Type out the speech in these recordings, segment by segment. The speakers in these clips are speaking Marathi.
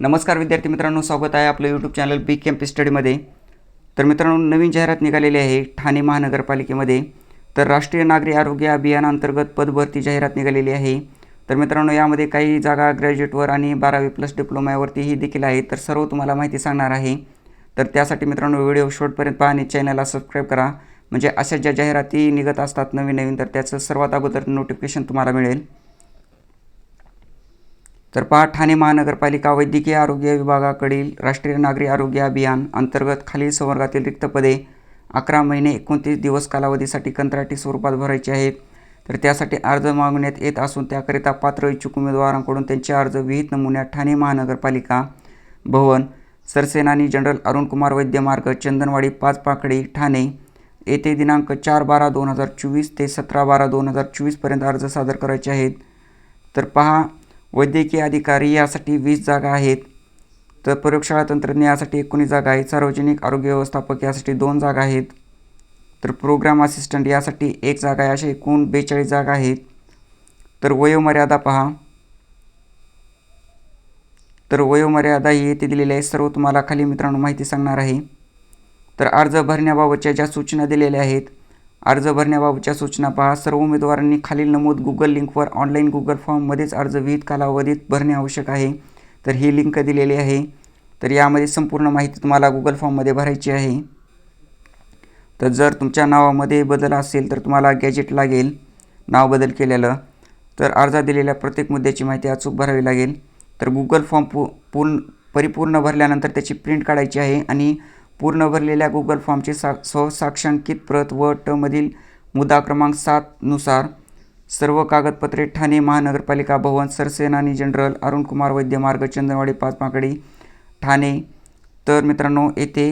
नमस्कार विद्यार्थी मित्रांनो स्वागत आहे आपलं यूट्यूब चॅनल बी कॅम्प स्टडीमध्ये तर मित्रांनो नवीन जाहिरात निघालेली आहे ठाणे महानगरपालिकेमध्ये. तर राष्ट्रीय नागरी आरोग्य अभियानांतर्गत पदभरती जाहिरात निघालेली आहे. तर मित्रांनो यामध्ये काही जागा ग्रॅज्युएटवर आणि बारावी प्लस डिप्लोमावरतीही देखील आहे. तर सर्व तुम्हाला माहिती सांगणार आहे. तर त्यासाठी मित्रांनो व्हिडिओ शॉर्टपर्यंत पहा आणि चॅनलला सबस्क्राईब करा. म्हणजे अशा ज्या जाहिराती निघत असतात नवीन नवीन तर त्याचं सर्वात अगोदर नोटिफिकेशन तुम्हाला मिळेल. तर पहा ठाणे महानगरपालिका वैद्यकीय आरोग्य विभागाकडील राष्ट्रीय नागरी आरोग्य अभियान अंतर्गत खालील संवर्गातील रिक्त पदे अकरा महिने एकोणतीस दिवस कालावधीसाठी कंत्राटी स्वरूपात भरायचे आहेत. तर त्यासाठी अर्ज मागवण्यात येत असून त्याकरिता पात्र इच्छुक उमेदवारांकडून त्यांचे अर्ज विहित नमुन्यात ठाणे महानगरपालिका भवन सरसेनानी जनरल अरुणकुमार वैद्य मार्ग चंदनवाडी पाच पाकडी ठाणे येथे दिनांक चार बारा दोन हजार चोवीस ते सतरा बारा दोन हजार चोवीसपर्यंत अर्ज सादर करायचे आहेत. तर पहा वैद्यकीय अधिकारी यासाठी वीस जागा आहेत. तर प्रयोगशाळा तंत्रज्ञ यासाठी एकोणीस जागा आहेत. सार्वजनिक आरोग्य व्यवस्थापक यासाठी दोन जागा आहेत. तर प्रोग्राम असिस्टंट यासाठी एक जागा आहे. अशा एकूण बेचाळीस जागा आहेत. तर वयोमर्यादा पहा. तर वयोमर्यादा ही येथे दिलेली आहे. सर्व तुम्हाला खाली मित्रांनो माहिती सांगणार आहे. तर अर्ज भरण्याबाबतच्या ज्या सूचना दिलेल्या आहेत अर्ज भरण्याबाबतच्या सूचना पहा. सर्व उमेदवारांनी खालील नमूद गुगल लिंकवर ऑनलाईन गुगल फॉर्ममध्येच अर्ज विहित कालावधीत भरणे आवश्यक आहे. तर ही लिंक दिलेली आहे. तर यामध्ये संपूर्ण माहिती तुम्हाला गुगल फॉर्ममध्ये भरायची आहे. तर जर तुमच्या नावामध्ये बदल असेल तर तुम्हाला गॅजेट लागेल नाव बदल केलेलं. तर अर्जात दिलेल्या प्रत्येक मुद्द्याची माहिती अचूक भरावी लागेल. तर गुगल फॉर्म पू पूर्ण परिपूर्ण भरल्यानंतर त्याची प्रिंट काढायची आहे आणि पूर्ण भरलेल्या गुगल फॉर्मची सा सहसाक्षांकित प्रत व टमधील मुद्दा क्रमांक सातनुसार सर्व कागदपत्रे ठाणे महानगरपालिका भवन सरसेनानी जनरल अरुणकुमार वैद्य मार्ग चंदनवाडी पाचमाकडी ठाणे. तर मित्रांनो येथे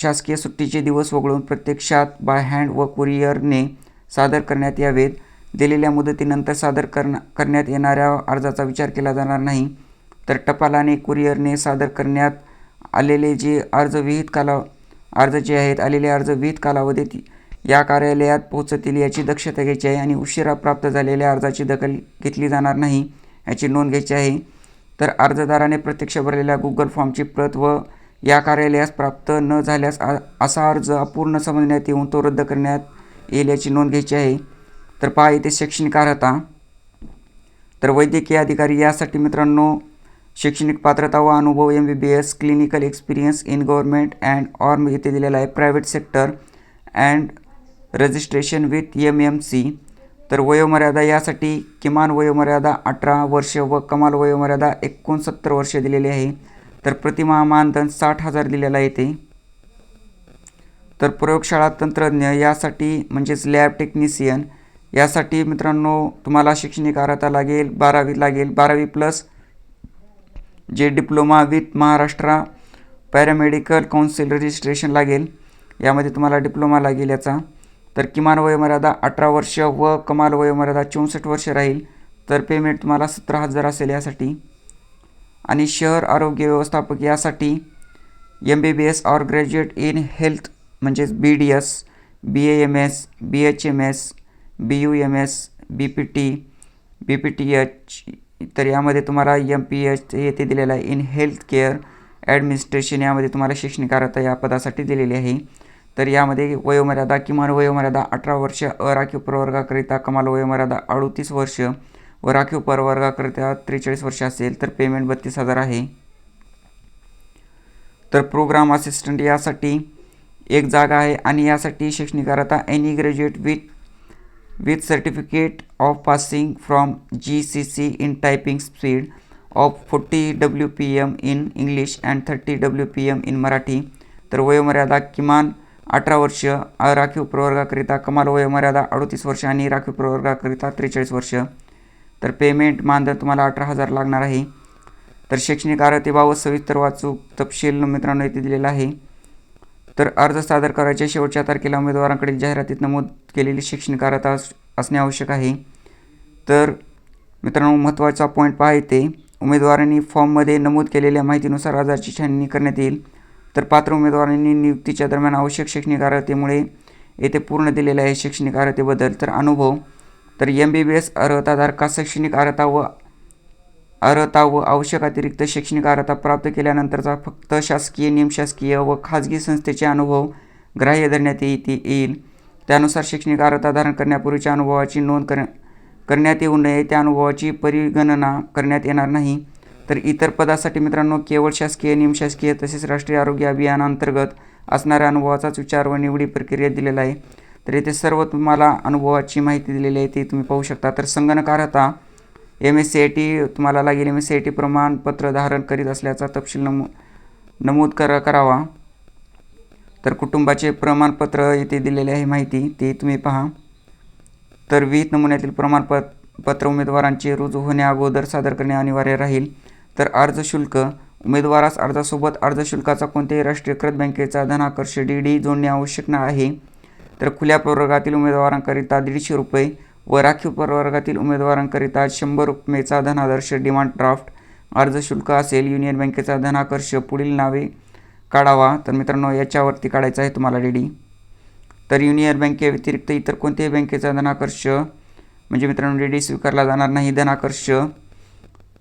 शासकीय सुट्टीचे दिवस वगळून प्रत्यक्षात बाय हँड व कुरिअरने सादर करण्यात यावेत. दिलेल्या मुदतीनंतर सादर करण करण्यात येणाऱ्या अर्जाचा विचार केला जाणार नाही. तर टपालाने कुरिअरने सादर करण्यात आलेले जे अर्ज विहित काला अर्ज जे आहेत आलेले अर्ज विहित कालावधीत या कार्यालयात पोहोचतील याची दक्षता घ्यायची आहे आणि उशिरा प्राप्त झालेल्या अर्जाची दखल घेतली जाणार नाही याची नोंद घ्यायची आहे. तर अर्जदाराने प्रत्यक्ष भरलेल्या गुगल फॉर्मची प्रत व या कार्यालयास प्राप्त न झाल्यास असा अर्ज अपूर्ण समजण्यात येऊन तो रद्द करण्यात येईल याची नोंद घ्यायची आहे. तर पहा इथे शैक्षणिक अर्हता. तर वैद्यकीय अधिकारी यासाठी मित्रांनो शैक्षणिक पात्रता व अनुभव M B B S clinical experience in government and arm इथे दिलेला आहे. Private sector and registration with M M C तर वयोमर्यादा यासाठी किमान वयोमर्यादा अठरा वर्ष व कमाल वयोमर्यादा एकोणसत्तर वर्ष दिलेली आहे. तर प्रतिमा मानधन साठ हजार दिलेला येते तर प्रयोगशाळा तंत्रज्ञ यासाठी म्हणजेच लॅब टेक्निशियन यासाठी मित्रांनो तुम्हाला शैक्षणिक अर्हता लागेल बारावी लागेल बारावी प्लस जे diploma with Maharashtra paramedical council registration लागेल यामध्ये तुम्हाला डिप्लोमा लागेल याचा. तर किमान वयोमर्यादा अठरा वर्ष व कमाल वयोमर्यादा चौसष्ट वर्ष राहील तर पेमेंट तुम्हाला सतरा हजार असेल यासाठी. आणि शहर आरोग्य व्यवस्थापक यासाठी M B B S or graduate in health म्हणजेच B D S B A M S B H M S B U M S B P T B P T H तर यामध्ये तुम्हाला एम पी एच येथे दिलेलं आहे. इन हेल्थ केअर ॲडमिनिस्ट्रेशन यामध्ये तुम्हाला शैक्षणिक अर्हता या पदासाठी दिलेली आहे. तर यामध्ये वयोमर्यादा किमान वयोमर्यादा अठरा वर्ष अराखीव प्रवर्गाकरिता कमाल वयोमर्यादा अडतीस वर्ष व राखीव प्रवर्गाकरिता त्रेचाळीस वर्ष असेल तर पेमेंट बत्तीस हजार आहे. तर प्रोग्राम असिस्टंट यासाठी एक जागा आहे आणि यासाठी शैक्षणिक अर्हता any graduate with with certificate of passing from G C C in typing speed of forty W P M in English and thirty W P in Marathi तर वयोमर्यादा किमान अठरा वर्ष राखीव प्रवर्गाकरिता कमाल वयोमर्यादा अडतीस वर्ष आणि राखीव प्रवर्गाकरिता त्रेचाळीस वर्ष. तर पेमेंट मानधन तुम्हाला अठरा हजार लागणार आहे. तर शैक्षणिक अर्हतेबाबत सविस्तर वाचूक तपशील मित्रांनो इथे दिलेला आहे. तर अर्ज सादर करायच्या शेवटच्या तारखेला उमेदवारांकडील जाहिरातीत नमूद केलेली शैक्षणिक अर्हता असणे आवश्यक आहे. तर मित्रांनो महत्त्वाचा पॉईंट पहा येते उमेदवारांनी फॉर्ममध्ये नमूद केलेल्या माहितीनुसार अर्जाची छाननी करण्यात येईल. तर पात्र उमेदवारांनी नियुक्तीच्या दरम्यान आवश्यक शैक्षणिक अर्हतेमुळे येथे पूर्ण दिलेले आहे शैक्षणिक अर्हतेबद्दल. तर अनुभव तर एम बी बी एस अर्हताधारका शैक्षणिक अर्हता व अर्हता व आवश्यक अतिरिक्त शैक्षणिक अर्हता प्राप्त केल्यानंतरचा फक्त शासकीय निमशासकीय व खाजगी संस्थेचे अनुभव ग्राह्य धरण्यात येते येईल. त्यानुसार शैक्षणिक अर्हता धारण करण्यापूर्वीच्या अनुभवाची नोंद कर करण्यात येऊ नये. त्या अनुभवाची परिगणना करण्यात येणार नाही. तर इतर पदासाठी मित्रांनो केवळ शासकीय निमशासकीय तसेच राष्ट्रीय आरोग्य अभियानांतर्गत असणाऱ्या अनुभवाचाच विचार व निवडी प्रक्रिया दिलेला आहे. तर येथे सर्व तुम्हाला अनुभवाची माहिती दिलेली आहे ती तुम्ही पाहू शकता. तर संगणक M S C I T तुम्हाला लागेल M S C I T प्रमाणपत्र धारण करीत असल्याचा तपशील नमू नमूद कर करावा. तर कुटुंबाचे प्रमाणपत्र येथे दिलेले आहे माहिती ते तुम्ही पहा. तर विहित नमुन्यातील प्रमाणपत्र पत्र उमेदवारांचे रुजू होण्या अगोदर सादर करणे अनिवार्य राहील. तर अर्ज शुल्क उमेदवारास अर्जासोबत अर्ज शुल्काचा कोणत्याही राष्ट्रीयकृत बँकेचा धनाकर्ष डी डी जोडणे आवश्यक आहे. तर खुल्या प्रवर्गातील उमेदवारांकरिता दीडशे रुपये व राखीव प्रवर्गातील उमेदवारांकरिता शंभर रुपयेचा धनादर्श डिमांड ड्राफ्ट अर्ज शुल्क असेल युनियन बँकेचा धनाकर्ष पुढील नावे काढावा. तर मित्रांनो याच्यावरती काढायचं आहे तुम्हाला डी डी तर युनियन बँकेव्यतिरिक्त इतर कोणत्याही बँकेचा धनाकर्ष म्हणजे मित्रांनो डी डी स्वीकारला जाणार नाही. धनाकर्ष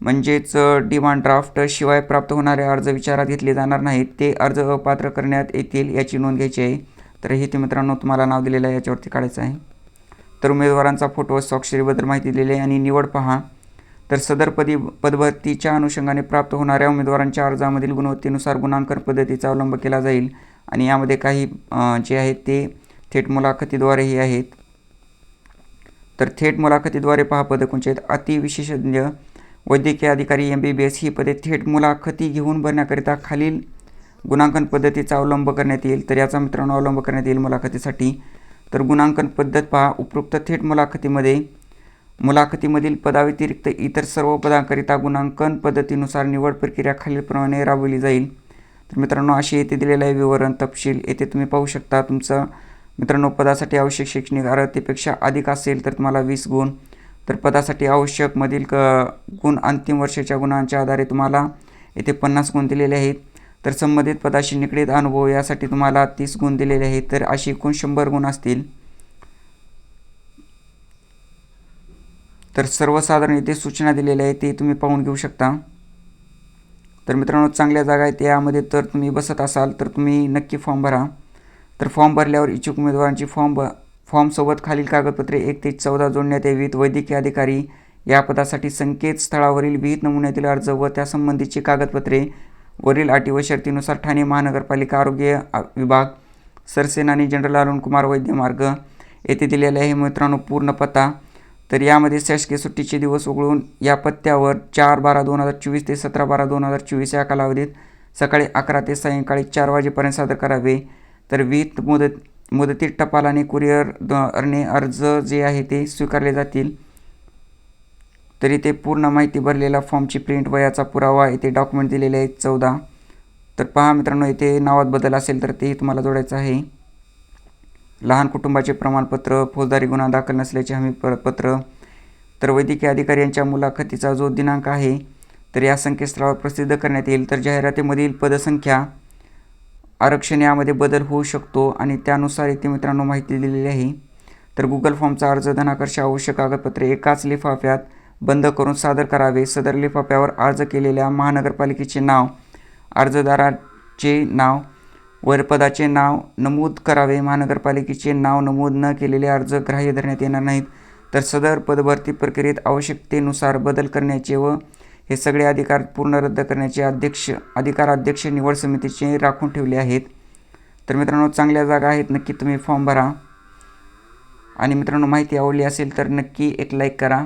म्हणजेच डिमांड ड्राफ्ट शिवाय प्राप्त होणारे अर्ज विचारात घेतले जाणार नाहीत. ते अर्ज अपात्र करण्यात येतील याची नोंद घ्यायची आहे. तर हे ते मित्रांनो तुम्हाला नाव दिलेलं आहे याच्यावरती काढायचं आहे. तर उमेदवारांचा फोटो व स्वाक्षरीबद्दल माहिती दिली आहे आणि निवड पहा. तर सदर पदी पदभरतीच्या अनुषंगाने प्राप्त होणाऱ्या उमेदवारांच्या अर्जामधील गुणवत्तेनुसार गुणांकन पद्धतीचा अवलंब केला जाईल आणि यामध्ये काही जे आहेत ते थेट मुलाखतीद्वारेही आहेत. तर थेट मुलाखतीद्वारे पहा पदकुंचे आहेत अतिविशेषज्ञ वैद्यकीय अधिकारी एम बी बी एस ही पदे थेट मुलाखती घेऊन भरण्याकरिता खालील गुणांकन पद्धतीचा अवलंब करण्यात येईल. तर याचा मित्रांनो अवलंब करण्यात येईल मुलाखतीसाठी. तर गुणांकन पद्धत पहा. उपरोक्त थेट मुलाखतीमध्ये मुलाखतीमधील पदाव्यतिरिक्त इतर सर्व पदांकरिता गुणांकन पद्धतीनुसार निवड प्रक्रिया खालीलप्रमाणे राबवली जाईल. तर मित्रांनो असे येथे दिलेलं आहे विवरण तपशील. येथे तुम्ही पाहू शकता तुमचं मित्रांनो पदासाठी आवश्यक शैक्षणिक अर्हतेपेक्षा अधिक असेल तर तुम्हाला वीस गुण. तर पदासाठी आवश्यकमधील क गुण अंतिम वर्षाच्या गुणांच्या आधारे तुम्हाला येथे पन्नास गुण दिलेले आहेत. तर संबंधित पदाशी निगडीत अनुभव यासाठी तुम्हाला तीस गुण दिलेले आहेत तर अशी एकूण शंभर गुण असतील. तर सर्वसाधारण इथे सूचना दिलेल्या आहेत ते तुम्ही पाहून घेऊ शकता. तर मित्रांनो चांगल्या जागा आहेत यामध्ये तर तुम्ही बसत असाल तर तुम्ही नक्की फॉर्म भरा. तर फॉर्म भरल्यावर इच्छुक उमेदवारांची फॉर्म ब फॉर्मसोबत खालील कागदपत्रे एक ते चौदा जोडण्यात यावीत. वैद्यकीय अधिकारी या पदासाठी संकेतस्थळावरील विहित नमुन्यातील अर्ज व त्यासंबंधीची कागदपत्रे वरील अटी व शर्तीनुसार ठाणे महानगरपालिका आरोग्य विभाग सरसेनानी जनरल अरुण कुमार वैद्य मार्ग येथे दिलेले आहे. मित्रांनो पूर्ण पत्ता. तर यामध्ये शासकीय सुट्टीचे दिवस वगळून या पत्त्यावर चार बारा दोन हजार चोवीस ते सतरा बारा दोन हजार चोवीस या कालावधीत सकाळी अकरा ते सायंकाळी चार वाजेपर्यंत सादर करावे. तर वित मुदत मुदतीत टपाल आणि कुरिअरने अर्ज जे आहे ते स्वीकारले जातील. तर इथे पूर्ण माहिती भरलेला फॉर्मची प्रिंट वयाचा पुरावा इथे डॉक्युमेंट दिलेले आहेत चौदा. तर पहा मित्रांनो इथे नावात बदल असेल तर तेही तुम्हाला जोडायचं आहे. लहान कुटुंबाचे प्रमाणपत्र फौजदारी गुन्हा दाखल नसल्याचे हमी पत्र. तर वैद्यकीय अधिकारी यांच्या मुलाखतीचा जो दिनांक आहे तर या संकेतस्थळावर प्रसिद्ध करण्यात येईल. तर जाहिरातीमधील पदसंख्या आरक्षण यामध्ये बदल होऊ शकतो आणि त्यानुसार इथे मित्रांनो माहिती दिलेली आहे. तर गुगल फॉर्मचा अर्ज धनाकर्ष आवश्यक कागदपत्रे एकाच लिफाफ्यात बंद करून सादर करावे. सदर लिफाफ्यावर अर्ज केलेल्या महानगरपालिकेचे नाव अर्जदाराचे नाव वरपदाचे नाव नमूद करावे. महानगरपालिकेचे नाव नमूद न केलेले अर्ज ग्राह्य धरण्यात येणार नाहीत. तर सदर पदभरती प्रक्रियेत आवश्यकतेनुसार बदल करण्याचे व हे सगळे अधिकार पूर्ण रद्द करण्याचे अध्यक्ष अधिकार अध्यक्ष निवड समितीचे राखून ठेवले आहेत. तर मित्रांनो चांगल्या जागा आहेत. नक्की तुम्ही फॉर्म भरा. आणि मित्रांनो माहिती आवडली असेल तर नक्की एक लाईक करा.